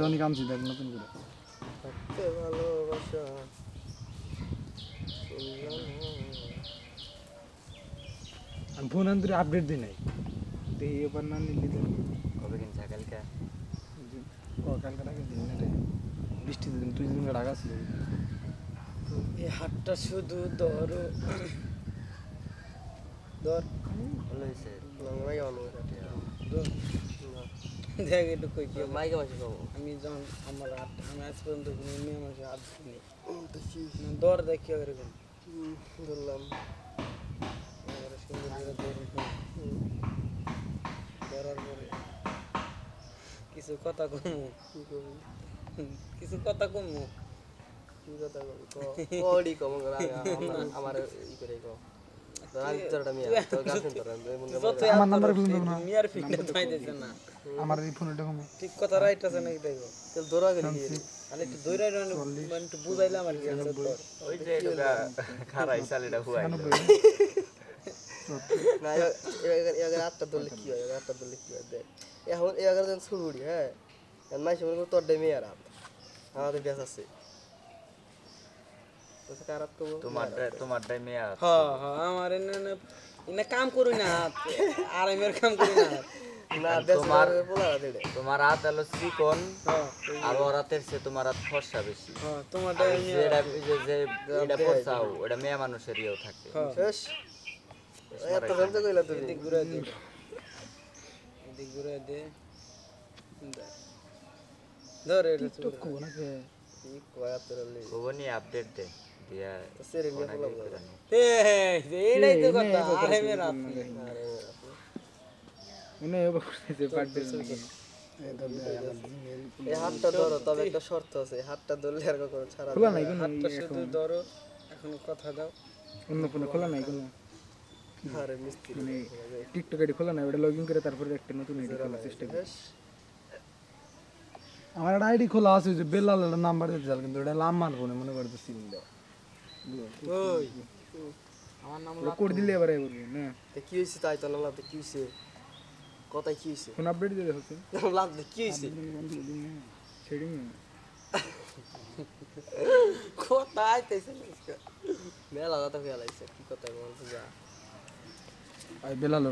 রনি কামছি দেখ নতুন করে। থাকতে ভালোবাসা। আমি ফোন আনতে আপডেট দিই নাই। তো এই এবার না নিলি তো কবে কিনছা কালকে? কালকে টাকা দিন না রে। বৃষ্টি দিন তুই দিন টাকা ছিল এই হাতটা শুধু ধরো। ধর। ভালো হয়েছে। মাইকে মানুষ ধর। না দেখ একটু কই কি মাইকে মাসে খাব আমি যখন আমার হাত আমি আজ পর্যন্ত কোনো মেয়ে মানুষের হাত ধরিনি। দর দেখ কি এরকম। হুম, ধরলাম। আমার সুন্দর করে ধরুন হুম, ধরার পরে কিছু কথা কমু। কি করবি কিছু কথা কমু। কি কথা কবি? কম আমার ই করে ঠিক কথা রাইট নাকি দেখো আর এবার আটটা ধরলে কি হয় এবার আটটা ধরলে কি হয় দেখ এখন এবার যেন ছুড়ি হ্যাঁ মাইসে মনে করো তোর ডে মেয়ের হাত আমাদের ব্যাস আছে করব তোমারটা মেয়ে হ্যাঁ হ্যাঁ আমার এনে কাম করি না আরামের কাম করি না তোমার- হাত তোমার হাত হলো হ্যাঁ আর ওর হাতের চেয়ে তোমার হাত ফর্সা বেশি এটা ওটা মেয়ে মানুষের ইয়েও থাকে রলি ভুবনি আপডেট দে দিয়া সেরে নিয়ে ফোন বলা আগে করে নে। এই, এইটাই তো কথা আরামের হাত মনে এবার করতেছে বার্থডে এই হাতটা ধরো তবে একটা শর্ত আছে হাতটা ধরলে আর কখনো ছাড়া খোলা নাই কোনো হাতটা শুধু ধরো এখন কথা দাও অন্য ফোনে খোলা নাই কোনো আরে মিস্ত্রি মানে টিকটক আইডি খোলা নাই ওটা লগ ইন করে তারপরে একটা নতুন আইডি খোলার চেষ্টা করি আমার একটা আইডি খোলা আছে যে বেলাল নাম্বার দিতে চাল কিন্তু ওটা লাম্বার ফোনে মনে করতে সিম দাও ওই। আমার নাম ওটা করে দিলে এবারে বলব না? তো কি হয়েছে তাই তো নাম কি হয়েছে কথাই কি হয়েছে ফোন আপডেট দিয়ে হচ্ছে। লাভ কি হয়েছে শেডিং কথা আইতেছে মেলা কথা ফেলাইছে কি কথা বলতে যা। আর বেলাল